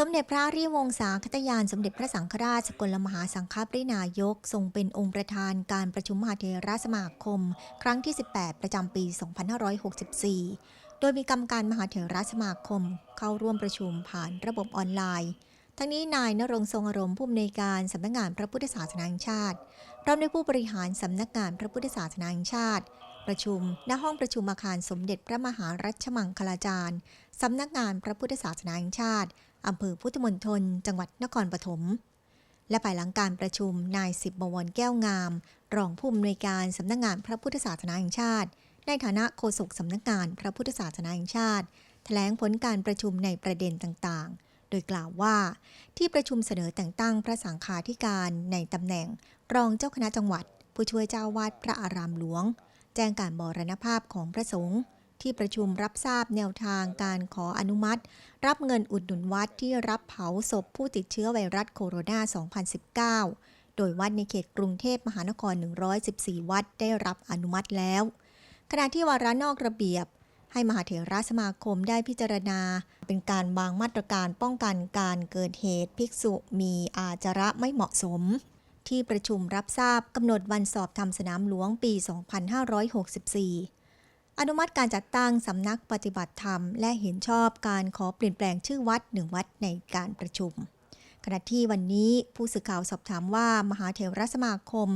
สมเด็จพระริยวงศาคตยานสมเด็จพระสังฆราชสกลมหาสังฆปรินายก ทรงเป็นองค์ประธานการประชุมมหาเถรสมาคม ครั้งที่ 18 ประจำปี 2564 โดยมีกรรมการมหาเถรสมาคม เข้าร่วมประชุมผ่านระบบออนไลน์ ทั้งนี้นายนรงทรงอารมณ์ผู้อำนวยการสำนักงานพระพุทธศาสนาแห่งชาติ พร้อมด้วยผู้บริหารสำนักงานพระพุทธศาสนาแห่งชาติประชุม ณ ห้องประชุมอาคารสมเด็จพระมหารัชมังคลาจารย์ สำนักงานพระพุทธศาสนาแห่งชาติ อำเภอพุทธมณฑลจังหวัดนครปฐมและภายหลังการประชุมนายสิบบวรแก้วงาม รองผู้อำนวยการสำนักงานพระพุทธศาสนาแห่งชาติ ในฐานะโฆษกสำนักงานพระพุทธศาสนาแห่งชาติ แถลงผลการประชุมในประเด็นต่างๆ โดยกล่าวว่าที่ประชุมเสนอแต่งตั้งพระสังฆาธิการในตำแหน่ง รองเจ้าคณะจังหวัด ผู้ช่วยเจ้าวาดพระอารามหลวง แจ้งการบรณภาพของพระสงฆ์ ที่ประชุมรับทราบแนวทางการขออนุมัติ รับเงินอุดหนุนวัดที่รับเผาศพผู้ติดเชื้อไวรัสโคโรนา 2019 โดยวัดในเขตกรุงเทพมหานคร 114 วัดได้รับอนุมัติแล้ว ขณะที่วาระนอกระเบียบ ให้มหาเถรสมาคมได้พิจารณา เป็นการวางมาตรการป้องกันการเกิดเหตุภิกษุมีอาจาระไม่เหมาะสมที่ประชุมรับทราบกำหนดวันสอบธรรมสนามหลวงปี 2564 อนุมัติการจัดตั้งสำนักปฏิบัติธรรม และเห็นชอบการขอเปลี่ยนแปลงชื่อวัดหนึ่งวัดในการประชุม ขณะที่วันนี้ผู้สื่อข่าวสอบถามว่ามหาเถรสมาคม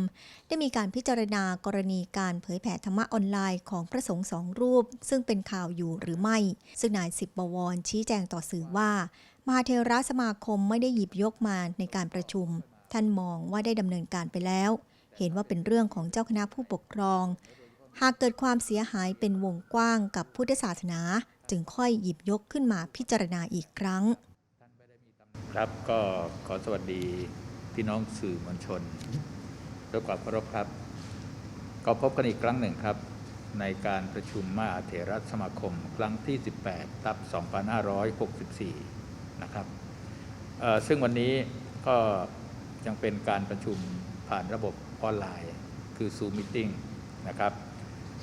ได้มีการพิจารณากรณีการเผยแผ่ธรรมะออนไลน์ของพระสงฆ์สองรูป ซึ่งเป็นข่าวอยู่หรือไม่ ซึ่งนายสิบบวรชี้แจงต่อสื่อว่า มหาเถรสมาคมไม่ได้หยิบยกมาในการประชุม ท่านมองว่าได้ดำเนินการไปแล้ว เห็นว่าเป็นเรื่องของเจ้าคณะผู้ปกครอง หากเกิดความเสียหายเป็นวงกว้างกับพุทธศาสนา จึงค่อยหยิบยกขึ้นมาพิจารณาอีกครั้ง ครับก็ขอสวัสดีพี่น้องสื่อมวลชนด้วยความเคารพครับ ก็พบกันอีกครั้งหนึ่งครับ ในการประชุมมหาเถรสมาคม ครั้งที่ 18 ตับ 2564 นะครับเอ่อซึ่งวันนี้ก็ยังเป็นการประชุมผ่านระบบออนไลน์ คือ Zoom Meeting นะครับ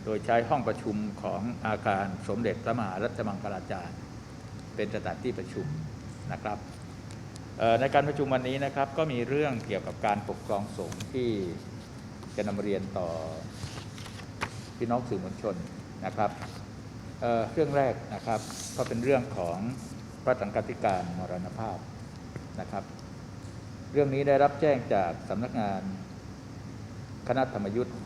โดยใช้ห้องประชุมของอาคารสมเด็จพระมหารัชมังคลาจารย์ เป็นสถานที่ประชุมนะครับในการประชุมวันนี้นะครับก็มีเรื่องเกี่ยวกับการปกครองสงฆ์ที่จะนำเรียนต่อพี่น้องสื่อมวลชนนะครับเเรื่องแรกนะครับก็เป็นเรื่องของพระสังฆาธิการมรณภาพนะครับ เรื่องนี้ได้รับแจ้งจากสำนักงานคณะธรรมยุทธ์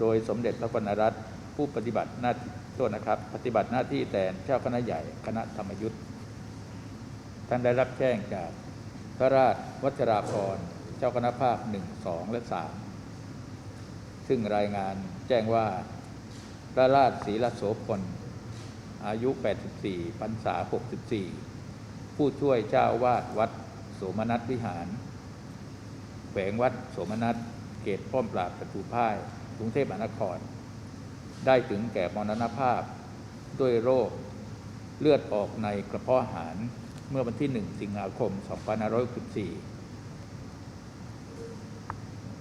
โดยสมเด็จพระกนรัตน์ผู้ปฏิบัติหน้าที่โทษนะครับ ปฏิบัติหน้าที่แทนเจ้าคณะใหญ่คณะธรรมยุทธ์ท่านได้รับแจ้งจากพระราชวัชราภรณ์เจ้าคณะภาคหนึ่งสองและสามซึ่งรายงานแจ้งว่าพระราชศรีลโสพลอายุ 84พรรษา 64 ผู้ช่วยเจ้าวาดวัดโสมนัสวิหาร แขวงวัดโสมนัสเขตป้อมปราบประตูพ่าย กรุงเทพมหานคร ได้ถึงแก่มรณภาพด้วยโรคเลือดออกในกระเพาะอาหารเมื่อวันที่ 1 สิงหาคม 2564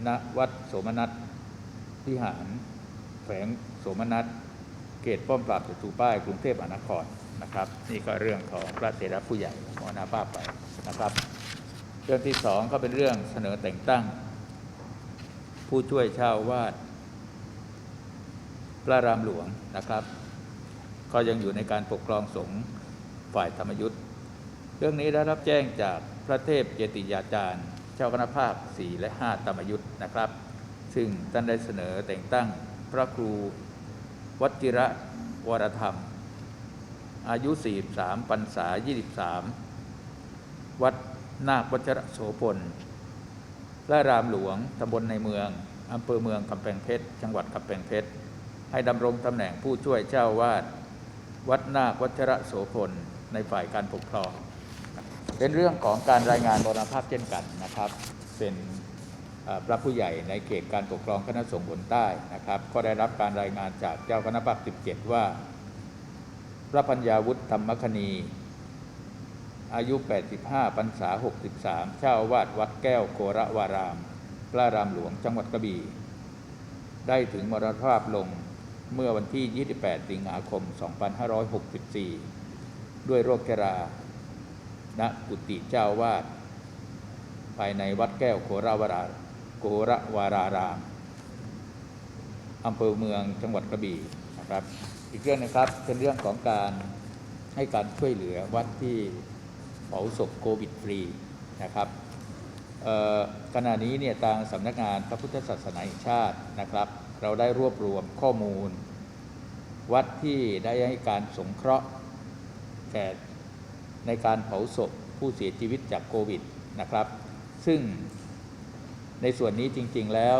ณวัดโสมนัสวิหาร แฝงโสมนัสเขตป้อมปราบศัตรูป้ายกรุงเทพมหานครนะครับ นี่ก็เรื่องของพระเถระผู้ใหญ่มรณภาพไปนะครับ เรื่องที่สองก็เป็นเรื่องเสนอแต่งตั้ง ผู้ช่วยเช่าวาด พระรามหลวงนะครับ ก็ยังอยู่ในการปกครองสงฆ์ฝ่ายธรรมยุทธ์เรื่องนี้ได้รับแจ้งจากพระเทพเจติยาจารย์ เจ้าคณะภาค 4 และ 5 ธรรมยุทธ์นะครับ ซึ่งท่านได้เสนอแต่งตั้งพระครูวัจิระวรธรรม อายุ 43 พรรษา 23 วัดนาควัชรโสพลพระรามหลวงตำบลในเมืองอำเภอเมืองกำแพงเพชร จังหวัดกำแพงเพชร ให้ดำรงตำแหน่งผู้ช่วยเจ้าวาดวัดนาควัชระโสพลในฝ่ายการปกครอง เป็นเรื่องของการรายงานมรณภาพเช่นกันนะครับ เป็นพระผู้ใหญ่ในเขตการปกครองคณะสงฆ์บนใต้นะครับ ก็ได้รับการรายงานจากเจ้าคณะภาค17 ว่า พระปัญญาวุฒิธรรมคณี อายุ 85 พรรษา 63 เจ้าอาวาดวัดแก้วโคระวาราม พระรามหลวงจังหวัดกระบี่ได้ถึงมรณภาพลง เมื่อวันที่ 28 สิงหาคม 2564 ด้วยโรคชราณกุฏิเจ้าวาด ภายในวัดแก้วโคราวราโกระวารารามอำเภอเมืองจังหวัดกระบี่นะครับ อีกเรื่องนะครับเป็นเรื่องของการให้การช่วยเหลือวัดที่เผาศพโควิดฟรีนะครับขณะนี้เนี่ยทางสำนักงานพระพุทธศาสนาแห่งชาตินะครับ เราได้รวบรวมข้อมูล วัดที่ได้ให้การสงเคราะห์แก่ในการเผาศพผู้เสียชีวิตจากโควิดนะครับ ซึ่งในส่วนนี้จริง ๆ แล้ว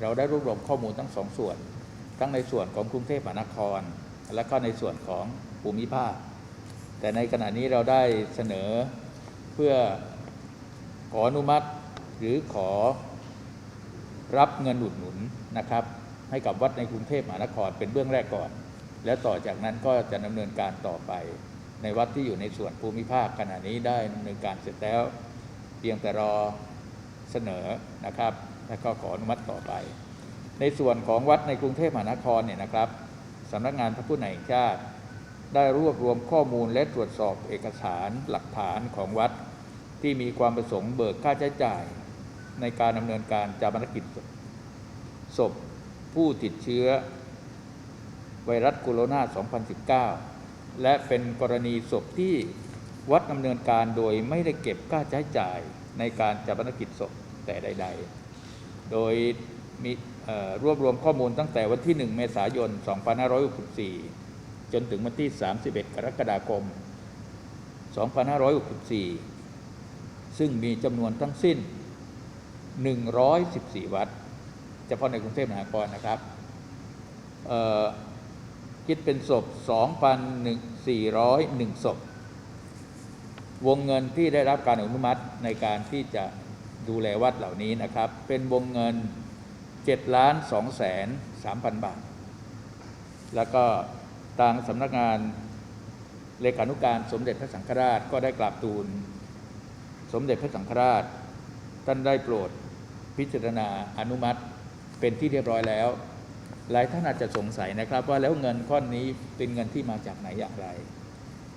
เราได้รวบรวมข้อมูลทั้งสองส่วน ทั้งในส่วนของกรุงเทพมหานคร และก็ในส่วนของภูมิภาค แต่ในขณะนี้เราได้เสนอเพื่อขออนุมัติหรือขอรับเงินอุดหนุน นะครับ ให้กับวัดในกรุงเทพมหานครเป็นเบื้องแรกก่อน แล้วต่อจากนั้นก็จะดำเนินการต่อไป ในวัดที่อยู่ในส่วนภูมิภาคขณะนี้ได้ดำเนินการเสร็จแล้ว เพียงแต่รอเสนอนะครับ และก็ขออนุมัติต่อไป ในส่วนของวัดในกรุงเทพมหานครเนี่ยนะครับสำนักงานพระพุทธแห่งชาติได้รวบรวมข้อมูลและตรวจสอบเอกสารหลักฐานของวัด ที่มีความประสงค์เบิกค่าใช้จ่าย ในการดำเนินการจามนกิจ ศพผู้ติดเชื้อ ไวรัสโคโรนา 2019 และเป็นกรณีศพที่วัดดำเนินการโดยไม่ได้เก็บค่าใช้จ่ายในการจามนกิจศพแต่ใด ๆ โดยมีรวบรวมข้อมูลตั้งแต่วันที่ 1 เมษายน 2564 จนถึงวันที่ 31 กรกฎาคม 2564 ซึ่งมีจำนวนทั้งสิ้น 114 วัด เฉพาะในกรุงเทพมหานครนะครับคิดเป็นศพ 2,401 ศพ วงเงินที่ได้รับการอนุมัติในการที่จะดูแลวัดเหล่านี้นะครับ เป็นวงเงิน7ล้าน2แสน3,000 บาท แล้วก็ทางสำนักงานเลขานุการสมเด็จพระสังฆราชก็ได้กราบทูล สมเด็จพระสังฆราช ท่านได้โปรดพิจารณาอนุมัติ เป็นที่เรียบร้อยแล้ว หลายท่านอาจจะสงสัยนะครับ ว่าแล้วเงินก้อนนี้เป็นเงินที่มาจากไหนอย่างไร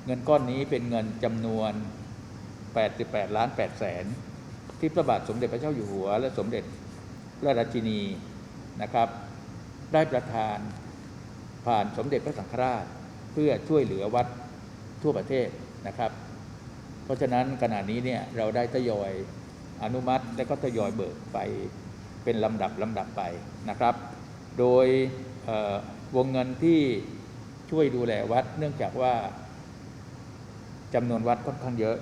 เงินก้อนนี้เป็นเงินจำนวน 88 ล้าน8แสนที่พระบาทสมเด็จพระเจ้าอยู่หัว และสมเด็จพระราชินีนะครับ ได้ประทานผ่านสมเด็จพระสังฆราชเพื่อช่วยเหลือวัดทั่วประเทศนะครับ เพราะฉะนั้นขณะนี้เนี่ยเราได้ทยอยอนุมัติและก็ทยอยเบิกไป เป็นลำดับลำดับไปนะครับ โดยวงเงินที่ช่วยดูแลวัด เนื่องจากว่าจำนวนวัดค่อนข้างเยอะ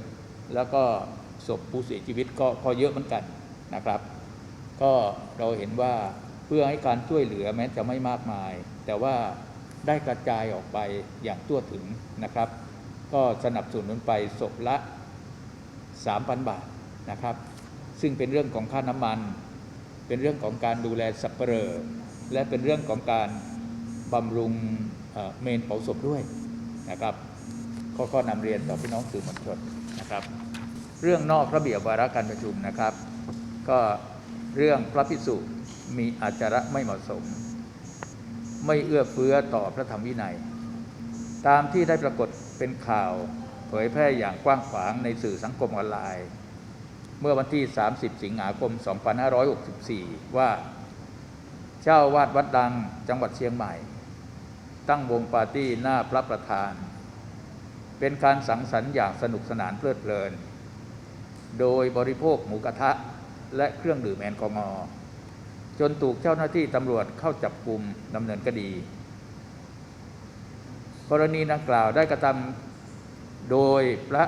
แล้วก็ศพผู้เสียชีวิตก็ก็เยอะเหมือนกันนะครับ ก็เราเห็นว่าเพื่อให้การช่วยเหลือแม้จะไม่มากมาย แต่ว่าได้กระจายออกไปอย่างทั่วถึงนะครับ ก็สนับสนุนไปศพละ 3,000 บาทนะครับ ซึ่งเป็นเรื่องของค่าน้ำมัน เป็นเรื่องของการดูแลสับเปลอและเป็นเรื่องของการบำรุงเมนเผาศพด้วยนะครับก็ก็นำเรียนต่อพี่น้องสื่อมวลชนนะครับ เรื่องนอกระเบียบวาระการประชุมนะครับ ก็เรื่องพระพิสุมีอาจาระไม่เหมาะสม ไม่เอื้อเฟื้อต่อพระธรรมวินัย ตามที่ได้ปรากฏเป็นข่าว เผยแพร่อย่างกว้างขวางในสื่อสังคมออนไลน์ เมื่อวันที่ 30 สิงหาคม 2564 ว่า เจ้าวาดวัดดังจังหวัดเชียงใหม่ ตั้งวงปาร์ตี้หน้าพระประธาน เป็นการสังสรรค์อย่างสนุกสนานเพลิดเพลิน โดยบริโภคหมูกระทะและเครื่องดื่มแอลกอฮอล์จนถูกเจ้าหน้าที่ตำรวจเข้าจับกลุ่มดำเนินคดี กรณีดังกล่าวได้กระทำโดยพระ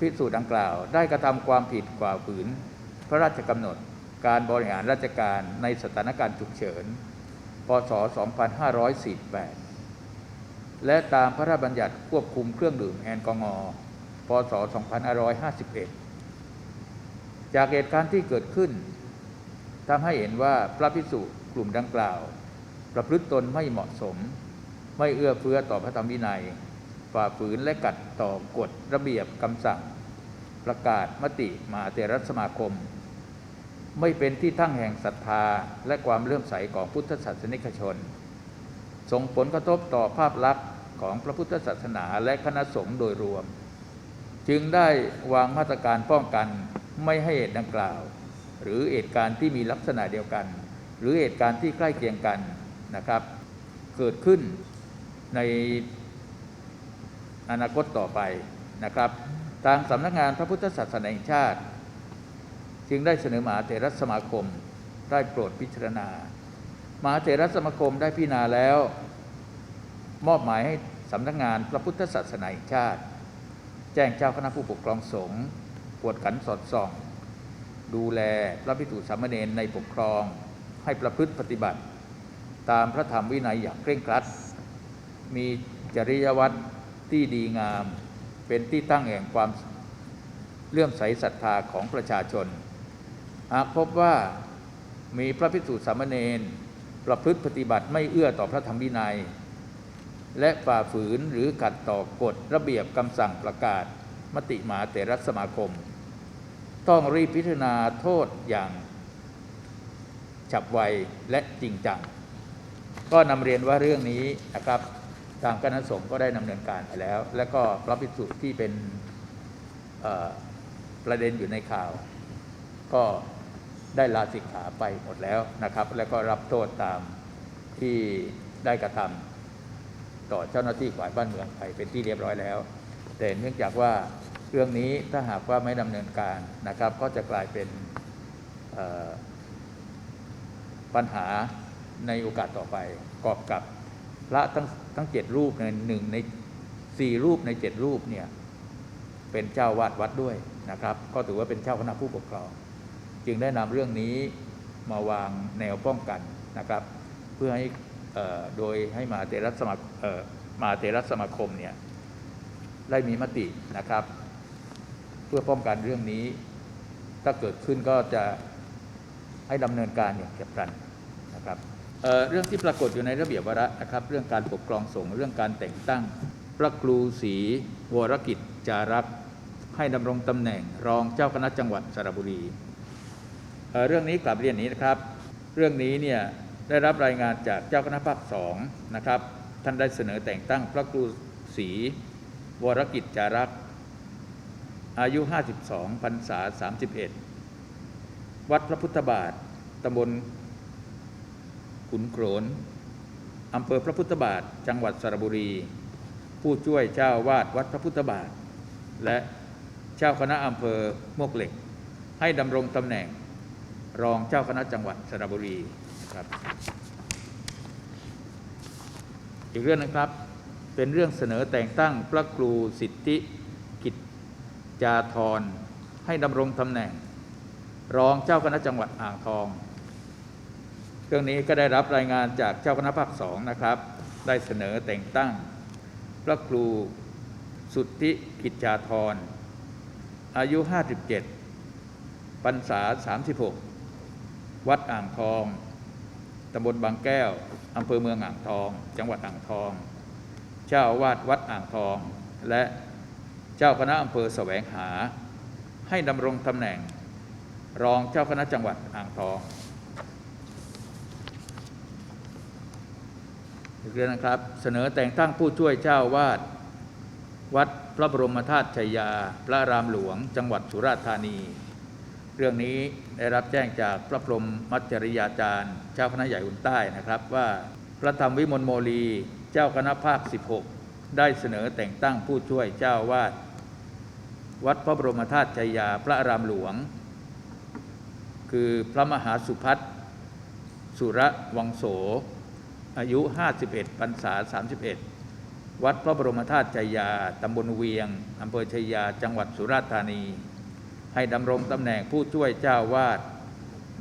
พิสูจน์ดังกล่าว ได้กระทำความผิดกว่าฝืน พระราชกำหนดการบริหารราชการในสถานการณ์ฉุกเฉิน พศ 2548 และตามพระราชบัญญัติควบคุมเครื่องดื่มแอลกอฮอล์พศ 2551 จากเหตุการณ์ที่เกิดขึ้นทำให้เห็นว่าพระพิสุกลุ่มดังกล่าว ประพฤติตนไม่เหมาะสม ไม่เอื้อเฟื้อต่อพระธรรมวินัย ฝ่าฝืนและกัดต่อกฎระเบียบคำสั่ง ประกาศมติมหาเถรสมาคม ไม่เป็นที่ตั้งแห่งศรัทธาและความเลื่อมใสของพุทธศาสนิกชน ส่งผลกระทบต่อภาพลักษณ์ของพระพุทธศาสนาและคณะสงฆ์โดยรวม จึงได้วางมาตรการป้องกันไม่ให้เหตุดังกล่าว หรือเหตุการณ์ที่มีลักษณะเดียวกัน หรือเหตุการณ์ที่ใกล้เคียงกันนะครับ เกิดขึ้นใน อนาคตต่อไปนะครับทางสำนักงานพระพุทธศาสนาแห่งชาติ จึงได้เสนอมหาเถรสมาคมได้โปรดพิจารณามหาเถรสมาคมได้พิจารณาแล้ว มอบหมายให้สำนักงานพระพุทธศาสนาแห่งชาติ แจ้งเจ้าคณะผู้ปกครองสงฆ์กวดขันสอดส่อง ดูแลพระภิกษุสามเณรในปกครอง ให้ประพฤติปฏิบัติ ตามพระธรรมวินัยอย่างเคร่งครัด มีจริยวัตร ที่ดีงาม เป็นที่ตั้งแห่งความเลื่อมใสศรัทธาของประชาชน หากพบว่ามีพระภิกษุสามเณรประพฤติปฏิบัติไม่เอื้อต่อพระธรรมวินัย และฝ่าฝืนหรือขัดต่อกฎระเบียบคำสั่งประกาศ มติมหาเถรสมาคม ต้องรีบพิจารณาโทษอย่างฉับไวและจริงจัง ก็นำเรียนว่าเรื่องนี้นะครับ ทางคณะสงฆ์ก็ได้ดำเนินการไปแล้ว และก็พระภิกษุที่เป็นประเด็นอยู่ในข่าว ก็ได้ลาสิกขาไปหมดแล้วนะครับ แล้วก็รับโทษตามที่ได้กระทำต่อเจ้าหน้าที่ฝ่ายบ้านเมืองไปเป็นที่เรียบร้อยแล้ว แต่เนื่องจากว่าเรื่องนี้ถ้าหากว่าไม่ดำเนินการนะครับ ก็จะกลายเป็นปัญหาในโอกาสต่อไปกอบกับพระทั้ง ทั้งเจ็ดรูปในหนึ่งในสี่รูปในเจ็ดรูปเนี่ยเป็นเจ้าวาดวัดด้วยนะครับ ก็ถือว่าเป็นเจ้าคณะผู้ปกครอง จึงได้นำเรื่องนี้มาวางแนวป้องกันนะครับ เพื่อให้เอ่อโดยให้มาเตรัสมาเออมาเตรัสมาคมเนี่ยได้มีมตินะครับ เพื่อป้องกันเรื่องนี้ ถ้าเกิดขึ้นก็จะให้ดำเนินการอย่างเฉียบพลัน เเรื่องที่ปรากฏอยู่ในระเบียบวาระนะครับ เรื่องการปกครองสงฆ์เรื่องการแต่งตั้ง พระครูศรีวรกิจจารักษ์ให้ดำรงตำแหน่งรองเจ้าคณะจังหวัดสระบุรีเเรื่องนี้กลับเรียนนี้นะครับ เรื่องนี้เนี่ยได้รับรายงานจากเจ้าคณะภาคสองนะครับท่านได้เสนอแต่งตั้งพระครูศรีวรกิจจารักษ์อายุ 52พรรษา 31 วัดพระพุทธบาทตำบล ขุนโขนอำเภอพระพุทธบาท จังหวัดสระบุรี ผู้ช่วยเจ้าวาดวัดพระพุทธบาท และเจ้าคณะอำเภอมวกเหล็ก ให้ดำรงตำแหน่ง รองเจ้าคณะจังหวัดสระบุรีครับ อีกเรื่องนึงครับเป็นเรื่องเสนอแต่งตั้งพระครูสิทธิกิจจาธรให้ดำรงตำแหน่ง รองเจ้าคณะจังหวัดอ่างทอง เรื่องนี้ก็ได้รับรายงานจากเจ้าคณะภาคสองนะครับ ได้เสนอแต่งตั้ง พระครูสุทธิกิจจาธร อายุ 57 พรรษา 36 วัดอ่างทอง ตำบลบางแก้ว อำเภอเมืองอ่างทอง จังหวัดอ่างทอง เจ้าอาวาดวัดอ่างทอง และเจ้าคณะอำเภอแสวงหา ให้ดำรงตำแหน่ง รองเจ้าคณะจังหวัดอ่างทอง อีกเรื่องนะครับ เสนอแต่งตั้งผู้ช่วยเจ้าวาดวัดพระบรมธาตุชัยยา พระรามหลวง จังหวัดสุราษฎร์ธานี เรื่องนี้ได้รับแจ้งจากพระพรหมมัจจริยาจารย์ เจ้าคณะใหญ่อุนใต้นะครับว่าพระธรรมวิมลโมลี เจ้าคณะภาค 16 ได้เสนอแต่งตั้งผู้ช่วยเจ้าวาดวัดพระบรมธาตุชัยยา พระรามหลวง คือพระมหาสุพัฒสุระวังโส อายุ 51พรรษา 31 วัดพระบรมธาตุชัยยา ตำบลเวียง อำเภอชัยยา จังหวัดสุราษฎร์ธานี ให้ดำรงตำแหน่งผู้ช่วยเจ้าวาด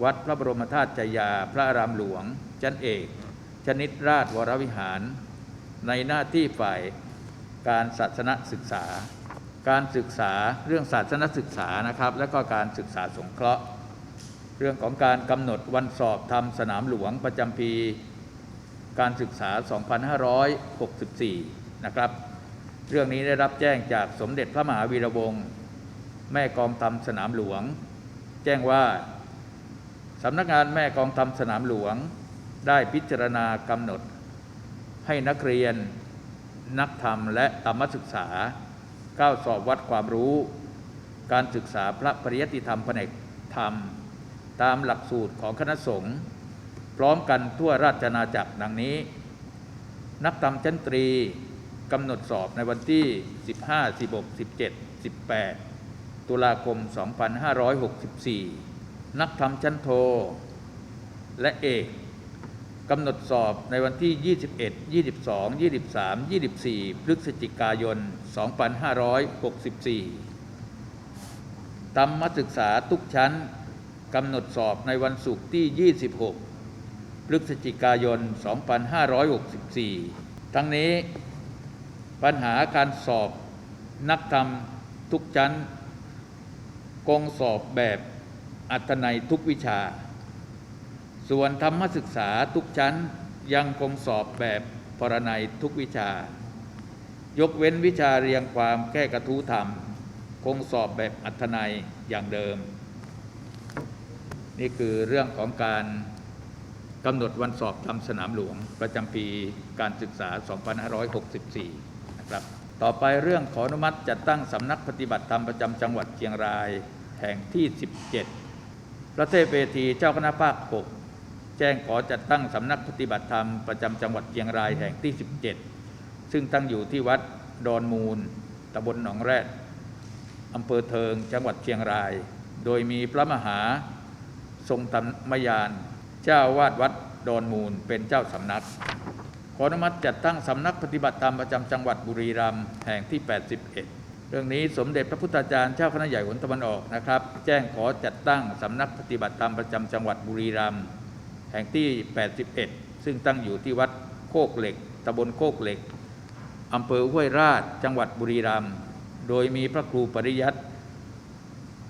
วัดพระบรมธาตุชัยยา พระอารามหลวงจันเอก ชนิดราชวรวิหาร ในหน้าที่ฝ่ายการศาสนศึกษา การศึกษาเรื่องศาสนศึกษานะครับ และก็การศึกษาสงเคราะห์ เรื่องของการกำหนดวันสอบทำสนามหลวงประจำปี การศึกษา 2564 นะครับ เรื่องนี้ได้รับแจ้งจากสมเด็จพระมหาวีระวงศ์แม่กองทำสนามหลวง แจ้งว่าสำนักงานแม่กองทำสนามหลวง ได้พิจารณากำหนด ให้นักเรียน นักธรรมและธรรมศึกษา9สอบวัดความรู้ การศึกษาพระปริยติธรรมแผนกธรรม ตามหลักสูตรของคณะสงฆ์ พร้อมกันทั่วราชอาณาจักรดังนี้ นักธรรมชั้นตรีกำหนดสอบในวันที่ 15 16 17 18 ตุลาคม 2564 นักธรรมชั้นโท และเอกกำหนดสอบในวันที่ 21 22 23 24 พฤศจิกายน 2564ธรรมศึกษาทุกชั้นกำหนดสอบในวันศุกร์ที่ 26 พฤศจิกายน 2564 ทั้งนี้ปัญหาการสอบนักธรรมทุกชั้นคงสอบแบบอัตนัยทุกวิชา ส่วนธรรมศึกษาทุกชั้นยังคงสอบแบบปรนัยทุกวิชา ยกเว้นวิชาเรียงความแก้กระทู้ธรรม คงสอบแบบอัธนัยอย่างเดิม นี่คือเรื่องของการ กำหนดวันสอบทำสนามหลวง ประจำปีการศึกษา 2564 นะครับ ต่อไปเรื่องขออนุมัติจัดตั้งสำนักปฏิบัติธรรมประจำจังหวัดเชียงรายแห่งที่ 17 พระเทพเวทีเจ้าคณะภาค 6 แจ้งขอจัดตั้งสำนักปฏิบัติธรรมประจำจังหวัดเชียงรายแห่งที่ 17 ซึ่งตั้งอยู่ที่วัดดอนมูลตำบลหนองแรดอำเภอเทิงจังหวัดเชียงราย โดยมีพระมหาทรงธรรมยาน เจ้าวาดวัดดอนมูลเป็นเจ้าสำนัก ขออนุมัติจัดตั้งสำนักปฏิบัติธรรมประจำจังหวัดบุรีรัมย์แห่งที่ 81 เรื่องนี้สมเด็จพระพุทธาจารย์เจ้าคณะใหญ่หนตะวันออกนะครับ แจ้งขอจัดตั้งสำนักปฏิบัติธรรมประจำจังหวัดบุรีรัมย์แห่งที่ 81 ซึ่งตั้งอยู่ที่วัดโคกเหล็กตำบลโคกเหล็กอำเภอห้วยราชจังหวัดบุรีรัมย์โดยมีพระครูปริยัติ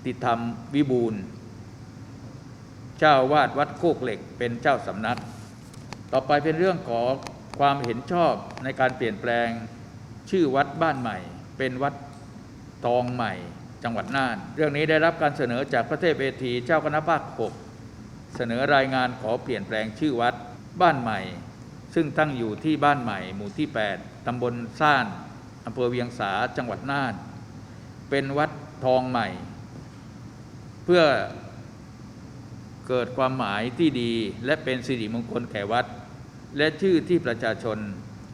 ติธรรมวิบูล เจ้าวาดวัดโคกเหล็กเป็นเจ้าสำนัก ต่อไปเป็นเรื่องของความเห็นชอบในการเปลี่ยนแปลงชื่อวัดบ้านใหม่ เป็นวัดตองใหม่ จังหวัดน่าน เรื่องนี้ได้รับการเสนอจากพระเทพเวทีเจ้าคณะภาค6เสนอรายงานขอเปลี่ยนแปลงชื่อวัดบ้านใหม่ ซึ่งตั้งอยู่ที่บ้านใหม่ หมู่ที่ 8 ตำบลซ่านอำเภอเวียงสาจังหวัดน่าน เป็นวัดทองใหม่ เพื่อ เกิดความหมายที่ดีและเป็นสิริมงคลแก่วัด และชื่อที่ประชาชน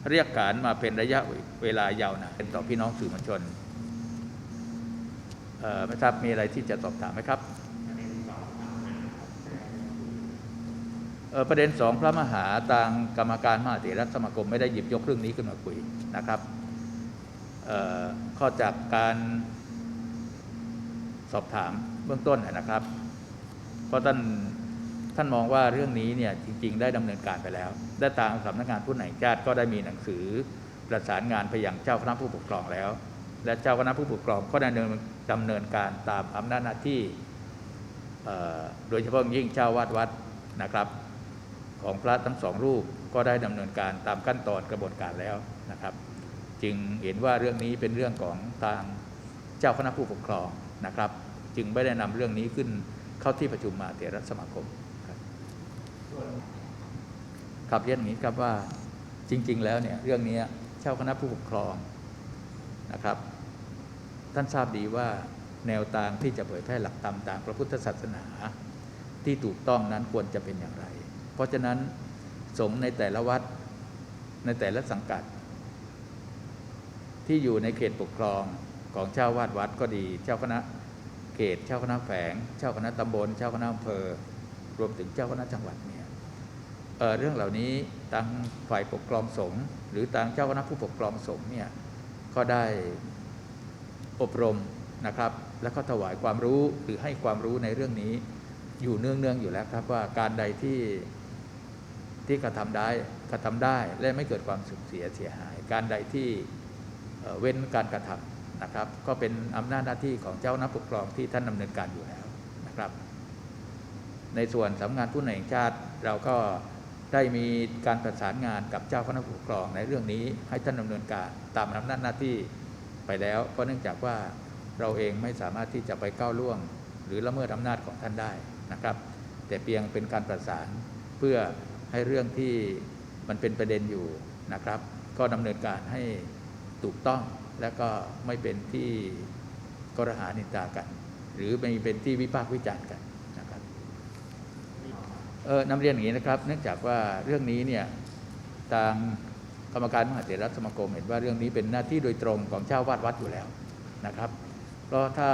เรียกขานมาเป็นระยะเวลายาวนานต่อพี่น้องสื่อมวลชนไม่ทราบมีอะไรที่จะสอบถามไหมครับประเด็นสองพระมหาทางกรรมการมหาเถรสมาคมไม่ได้หยิบยกเรื่องนี้ขึ้นมาคุยนะครับข้อจากการสอบถามเบื้องต้นนะครับ เพราะท่านท่านมองว่าเรื่องนี้เนี่ยจริง ๆ ได้ดำเนินการไปแล้ว ได้ตามสำนักงานผู้แห่งชาติก็ได้มีหนังสือประสานงานไปยังเจ้าคณะผู้ปกครองแล้ว และเจ้าคณะผู้ปกครองก็ได้ดำเนินดำเนินการตามอำนาจหน้าที่โดยเฉพาะยิ่งเจ้าวาดวัดนะครับ ของพระทั้งสองรูปก็ได้ดำเนินการตามขั้นตอนกระบวนการแล้วนะครับ จึงเห็นว่าเรื่องนี้เป็นเรื่องของทางเจ้าคณะผู้ปกครองนะครับ จึงไม่ได้นำเรื่องนี้ขึ้น เข้าที่ประชุมมาเถรสมาคมครับครับเรียนอย่างนี้ครับว่าจริง ๆ แล้วเนี่ยเรื่องนี้เจ้าคณะผู้ปกครองนะครับ ท่านทราบดีว่าแนวทางที่จะเผยแพร่หลักธรรมทางพระพุทธศาสนาที่ถูกต้องนั้นควรจะเป็นอย่างไร เพราะฉะนั้นสงฆ์ในแต่ละวัดในแต่ละสังกัด ที่อยู่ในเขตปกครองของเจ้าวาดวัดก็ดี เจ้าคณะ เขต เจ้าคณะแฝง เจ้าคณะตำบล เจ้าคณะอำเภอ รวมถึงเจ้าคณะจังหวัดเนี่ยเเรื่องเหล่านี้ทางฝ่ายปกครองสงฆ์หรือทางเจ้าคณะผู้ปกครองสงฆ์เนี่ยก็ได้อบรมนะครับ แล้วก็ถวายความรู้หรือให้ความรู้ในเรื่องนี้อยู่เนื่องๆอยู่แล้วครับว่าการใดที่ที่กระทำได้กระทำได้และไม่เกิดความสูญเสียเสียหาย การใดที่เเว้นการกระทำ นะครับ ก็เป็นอำนาจหน้าที่ของเจ้าหน้าปกครองที่ท่านดำเนินการอยู่แล้วนะครับ ในส่วนสำนักงานผู้แห่งชาติเราก็ได้มีการประสานงานกับเจ้าคณะปกครองในเรื่องนี้ให้ท่านดำเนินการตามอำนาจหน้าที่ไปแล้ว เพราะเนื่องจากว่าเราเองไม่สามารถที่จะไปก้าวล่วง หรือละเมิดอำนาจของท่านได้นะครับ แต่เพียงเป็นการประสานเพื่อให้เรื่องที่มันเป็นประเด็นอยู่นะครับ ก็ดำเนินการให้ถูกต้อง และก็ไม่เป็นที่กรหานินตากัน หรือไม่เป็นที่วิพากษ์วิจารณ์กันนะครับเออนำเรียนอย่างนี้นะครับ เนื่องจากว่าเรื่องนี้เนี่ยทางกรรมการมหาเถรสมาคมเห็นว่าเรื่องนี้เป็นหน้าที่โดยตรงของเจ้าวาดวัดอยู่แล้วนะครับ เพราะถ้า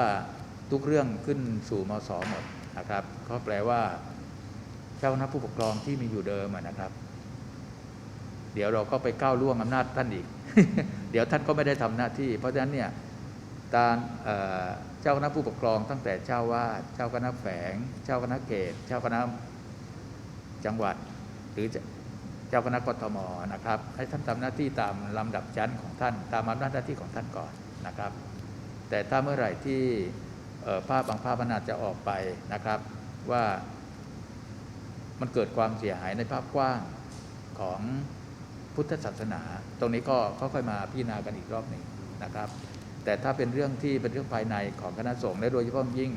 ทุกเรื่องขึ้นสู่มศหมดนะครับก็แปลว่า เจ้าคณะผู้ปกครองที่มีอยู่เดิมนะครับ เดี๋ยวเราก็ไปก้าวล่วงอำนาจท่านอีก เดี๋ยวท่านก็ไม่ได้ทำหน้าที่ เพราะฉะนั้นเนี่ยตาเจ้าคณะผู้ปกครองตั้งแต่เจ้าวาดเจ้าคณะแฝง เจ้าคณะเกตเจ้าคณะจังหวัด หรือเจ้าคณะกทมนะครับ ให้ท่านทำหน้าที่ตามลำดับชั้นของท่าน ตามอำนาจหน้าที่ของท่านก่อนนะครับ แต่ถ้าเมื่อไหร่ที่ภาพบางภาพมันอาจจะออกไปนะครับว่ามันเกิดความเสียหายในภาพกว้างของ พุทธศาสนา ตรงนี้ก็ค่อยๆมาพิจารณากันอีกรอบหนึ่งนะครับ แต่ถ้าเป็นเรื่องที่เป็นเรื่องภายในของคณะสงฆ์และโดยเฉพาะยิ่ง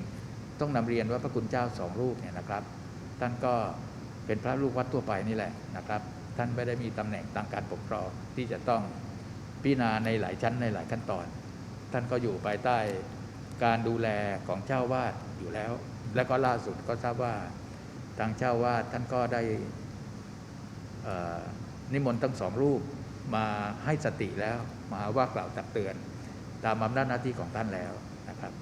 ต้องนำเรียนว่าพระคุณเจ้าสองรูปเนี่ยนะครับ ท่านก็เป็นพระลูกวัดทั่วไปนี่แหละนะครับ ท่านไม่ได้มีตำแหน่งทางการปกครองที่จะต้องพิจารณาในหลายชั้นในหลายขั้นตอน ท่านก็อยู่ภายใต้การดูแลของเจ้าวาดอยู่แล้ว และก็ล่าสุดก็ทราบว่าทางเจ้าวาดท่านก็ได้อ่อ นิมนต์ทั้งสองรูปมาให้สติแล้ว มาว่ากล่าวตักเตือน ตามอำนาจหน้าที่ของท่านแล้วนะครับ